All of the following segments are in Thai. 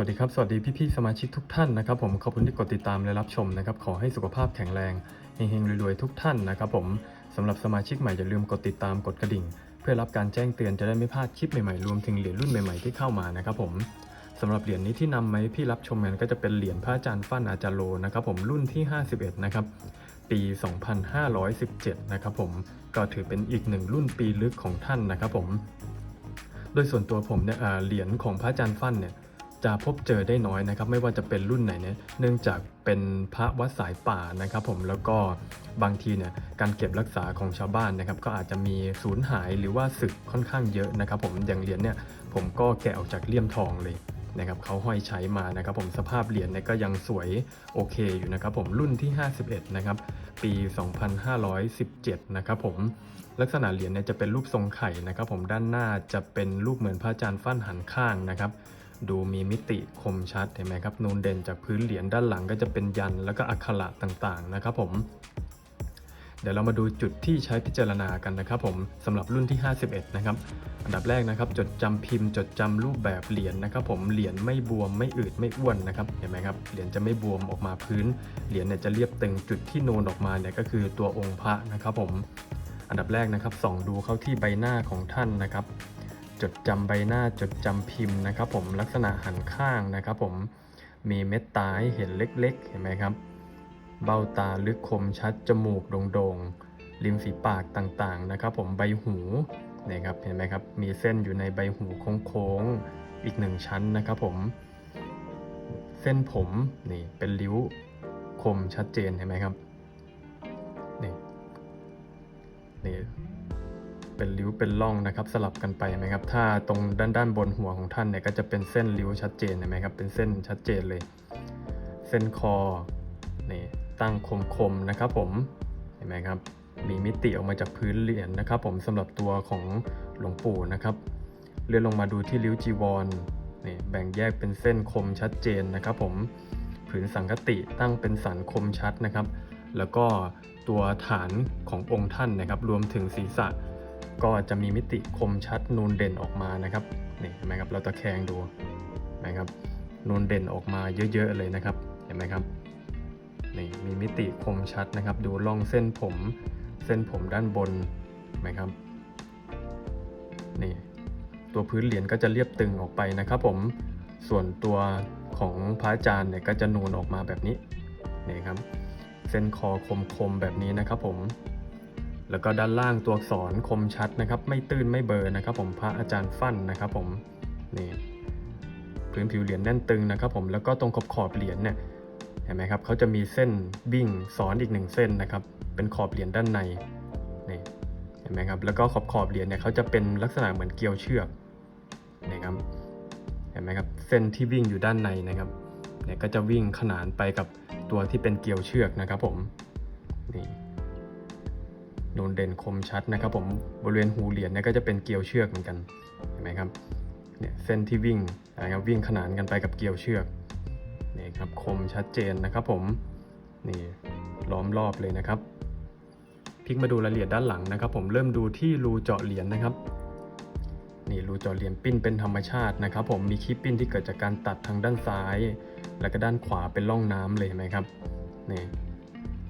วัสดีครับ สวัสดีพี่ๆสมาชิกทุกท่านนะครับผมขอบคุณที่กดติดตามและรับชมนะครับขอให้สุขภาพแข็งแรงเฮงๆรวยๆทุกท่านนะครับผมสำหรับสมาชิกใหม่อย่าลืมกดติดตามกดกระดิ่ง เพื่อรับการแจ้งเตือนจะได้ไม่พลาดคลิปใหม่ๆรวมถึงเหรียญรุ่นใหม่ๆที่เข้ามานะครับผมสำหรับเหรียญนี้ที่นำมาให้พี่รับชมกันก็จะเป็นเหรียญพระอาจารย์ฟั่นอาจารย์โลนะครับผมรุ่นที่ 51 นะครับปี 2517 นะครับผมก็ถือเป็นอีกหนึ่งรุ่นปีลึกของท่านนะครับผมโดยส่วนตัวผมเนี่ยเหรียญของพระอาจารย์ฟั่นเนี่ย จะพบเจอได้น้อยนะครับ ไม่ว่าจะเป็นรุ่นไหนเนี่ยเนื่องจากเป็นพระวัดสายป่านะครับ ผมแล้วก็บางทีเนี่ยการเก็บรักษาของชาวบ้านนะครับ ก็อาจจะมีสูญหายหรือว่าสึกค่อนข้างเยอะนะครับ ผมอย่างเหรียญเนี่ยผมก็แกะออกจากเลี่ยมทองเลยนะครับเขาห้อยใช้มานะครับ ผมสภาพเหรียญเนี่ยก็ยังสวยโอเคอยู่นะครับ ผมรุ่นที่ 51 นะครับ ปี 2517 นะครับผมลักษณะเหรียญเนี่ยจะเป็นรูปทรงไข่นะครับ ผมด้านหน้าจะเป็นรูปเหมือนพระอาจารย์ฟั่นหันข้างนะครับ ดูมีมิติคมชัดเห็นไหมครับ นูนเด่นจากพื้นเหรียญด้านหลังก็จะเป็นยันแล้วก็อักขระต่างๆนะครับผมเดี๋ยวเรามาดูจุดที่ใช้พิจารณากันนะครับผมสำหรับรุ่นที่ 51 นะครับ อันดับแรกนะครับ จดจำพิมพ์ จดจำรูปแบบเหรียญนะครับ ผมเหรียญไม่บวมไม่อืดไม่อ้วนนะครับเห็นไหมครับเหรียญจะไม่บวมออกมาพื้นเหรียญเนี่ยจะเรียบตึงจุดที่นูนออกมาเนี่ยก็คือตัวองค์พระนะครับผม อันดับแรกนะครับส่องดูเข้าที่ใบหน้าของท่านนะครับ จดจำใบหน้าจดจำพิมพ์นะครับ ผมลักษณะหันข้างนะครับ ผมมีเม็ดตาให้เห็นเล็ก ๆ เห็นไหมครับ เบ้าตาลึกคมชัดจมูกโด่งๆริมฝีปากต่างๆนะครับ ผมใบหูนี่ครับเห็นไหมครับมีเส้นอยู่ในใบหูโค้งๆอีกหนึ่งชั้นนะครับ ผม เส้นผมนี่เป็นริ้วคมชัดเจนเห็นไหมครับนี่นี่ เป็นริ้วเป็นร่องนะครับสลับกันไปไหมครับถ้าตรงด้านด้านบนหัวของท่านเนี่ยก็จะเป็นเส้นริ้วชัดเจนเห็นไหมครับเป็นเส้นชัดเจนเลย เส้นคอนี่ตั้งคมคมๆนะครับผมเห็นไหมครับมีมิติออกมาจากพื้นเหรียญนะครับ ผมสำหรับตัวของหลวงปู่นะครับ เลื่อนลงมาดูที่ริ้วจีวรนี่แบ่งแยกเป็นเส้นคมชัดเจนนะครับ ผมผืนสังคติตั้งเป็นสันคมชัดนะครับ แล้วก็ตัวฐานขององค์ท่านนะครับ รวมถึงศีรษะ ก็จะมีมิติคมชัดนูนเด่นออกมานะครับนี่เห็นไหมครับเราตะแคงดูเห็นไหมครับนูนเด่นออกมาเยอะ ๆ เลยนะครับเห็นไหมครับนี่มีมิติคมชัดนะครับ ดูร่องเส้นผมเส้นผมด้านบนเห็นไหมครับนี่ตัวพื้นเหรียญก็จะเรียบตึงออกไปนะครับผมส่วนตัวของพระอาจารย์เนี่ยก็จะนูนออกมาแบบนี้นี่ครับ เส้นคอคมๆแบบนี้นะครับผม แล้วก็ด้านล่างตัวอักษรคมชัดนะครับ ไม่ตื้นไม่เบอร์นะครับ ผมพระอาจารย์ฟั่นนะครับ ผมนี่พื้นผิวเหรียญแน่นตึงนะครับ ผมแล้วก็ตรงขอบขอบเหรียญเนี่ยเห็นไหมครับเขาจะมีเส้นบิ่งซ้อนอีกหนึ่งเส้นนะครับ เป็นขอบเหรียญด้านในนี่เห็นไหมครับแล้วก็ขอบขอบเหรียญเนี่ยเขาจะเป็นลักษณะเหมือนเกลียวเชือกนี่ครับเห็นไหมครับเส้นที่วิ่งอยู่ด้านในนะครับเนี่ยก็จะวิ่งขนานไปกับตัวที่เป็นเกลียวเชือกนะครับ ผมนี่ นูนเด่นคมชัดนะครับผมบริเวณหูเหรียญเนี่ยก็จะเป็นเกลียวเชือกเหมือนกันเห็นไหมครับเนี่ยเส้นที่วิ่งนะครับวิ่งขนานกันไปกับเกลียวเชือกนี่ครับคมชัดเจนนะครับผมนี่ล้อมรอบเลยนะครับพลิกมาดูรายละเอียดด้านหลังนะครับ ผมเริ่มดูที่รูเจาะเหรียญนะครับนี่รูเจาะเหรียญปิ้นเป็นธรรมชาตินะครับ ผมมีคีบปิ้นที่เกิดจากการตัดทางด้านซ้าย แล้วก็ด้านขวาเป็นร่องน้ำเลยเห็นไหมครับนี่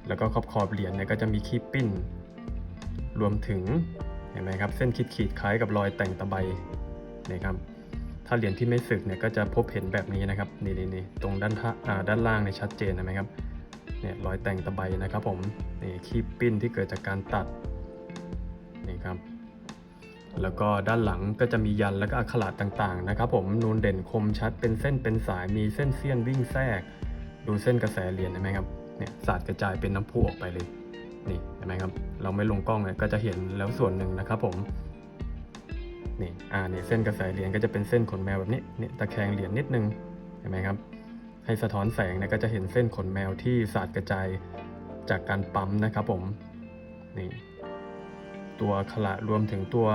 แล้วก็ขอบขอบเหรียญเนี่ยก็จะมีคีบปิ้น รวมถึงเห็นไหมครับเส้นขีดขีดคล้ายกับรอยแต่งตะไบนะครับถ้าเหรียญที่ไม่สึกเนี่ยก็จะพบเห็นแบบนี้นะครับนี่นี่นี่ตรงด้านอ่าด้านล่างเนี่ยชัดเจนเห็นไหมครับเนี่ยรอยแต่งตะไบนะครับผมนี่คีบปิ้นที่เกิดจากการตัดนี่ครับแล้วก็ด้านหลังก็จะมียันแล้วก็อักขระต่างๆนะครับผมนูนเด่นคมชัดเป็นเส้นเป็นสายมีเส้นเสี้ยนวิ่งแทรก ดูเส้นกระแสเหรียญเห็นไหมครับเนี่ยสาดกระจายเป็นน้ำพุออกไปเลย นี่เห็นไหมครับ เราไม่ลงกล้องเลยก็จะเห็นแล้วส่วนหนึ่งนะครับผมนี่อ่านี่เส้นกระแสเหรียญก็จะเป็นเส้นขนแมวแบบนี้เนี่ยตะแคงเหรียญนิดนึงเห็นไหมครับ ให้สะท้อนแสงเนี่ยก็จะเห็นเส้นขนแมวที่สาดกระจายจากการปั๊มนะครับผมนี่ตัวขละรวมถึงตัว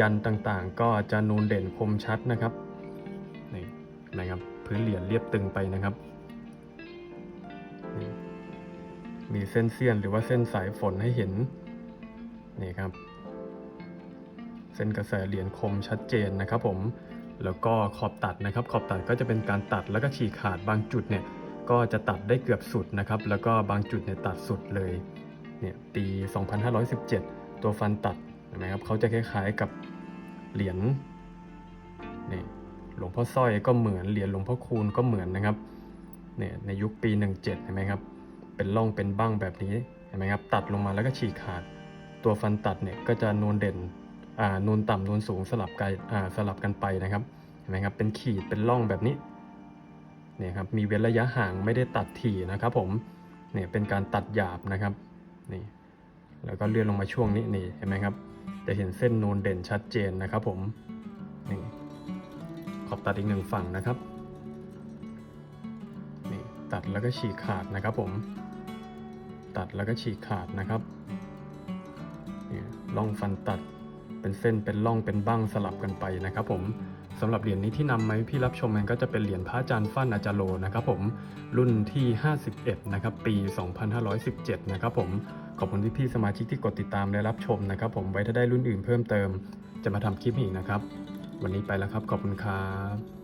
ยันต่างๆ ก็จะนูนเด่นคมชัดนะครับนี่เห็นไหมครับ พื้นเหรียญเรียบตึงไปนะครับ มีเส้นเสี้ยนหรือว่าเส้นสายฝนให้เห็น นี่ครับ เส้นกระแสเหรียญคมชัดเจนนะครับผม แล้วก็ขอบตัดนะครับ ขอบตัดก็จะเป็นการตัดแล้วก็ฉีกขาดบางจุดเนี่ย ก็จะตัดได้เกือบสุดนะครับ แล้วก็บางจุดเนี่ยตัดสุดเลย เนี่ยปี 2517 ตัวฟันตัดเห็นไหมครับเขาจะคล้ายๆกับเหรียญนี่หลวงพ่อสร้อยก็เหมือนเหรียญหลวงพ่อคูณก็เหมือนนะครับเนี่ยในยุคปี 17เห็นไหมครับ เป็นร่องเป็นบ้างแบบนี้เห็นไหมครับตัดลงมาแล้วก็ฉีกขาด ตัวฟันตัดเนี่ยก็จะนูนเด่นอ่านูนต่ำนูนสูงสลับกันอ่าสลับกันไปนะครับเห็นไหมครับเป็นขีดเป็นร่องแบบนี้เนี่ยครับมีเว้นระยะห่างไม่ได้ตัดถี่นะครับ ผมเนี่ยเป็นการตัดหยาบนะครับนี่แล้วก็เลื่อนลงมาช่วงนี้นี่เห็นไหมครับ จะเห็นเส้นนูนเด่นชัดเจนนะครับ ผมนี่ขอบตัดอีกหนึ่งฝั่งนะครับนี่ตัดแล้วก็ฉีกขาดนะครับผม ตัดแล้วก็ฉีกขาดนะครับเนี่ยร่องฟันตัดเป็นเส้นเป็นร่องเป็นบ้างสลับกันไปนะครับผมสำหรับเหรียญนี้ที่นำมาให้พี่รับชมมันก็จะเป็นเหรียญพระอาจารย์ฟั่นอาจารโลนะครับผมรุ่นที่ 51 นะครับ ปี 2517 นะครับผมขอบคุณที่พี่ๆสมาชิกที่กดติดตามและรับชมนะครับผมไว้ถ้าได้รุ่นอื่นเพิ่มเติม จะมาทำคลิปอีกนะครับ วันนี้ไปแล้วครับขอบคุณครับ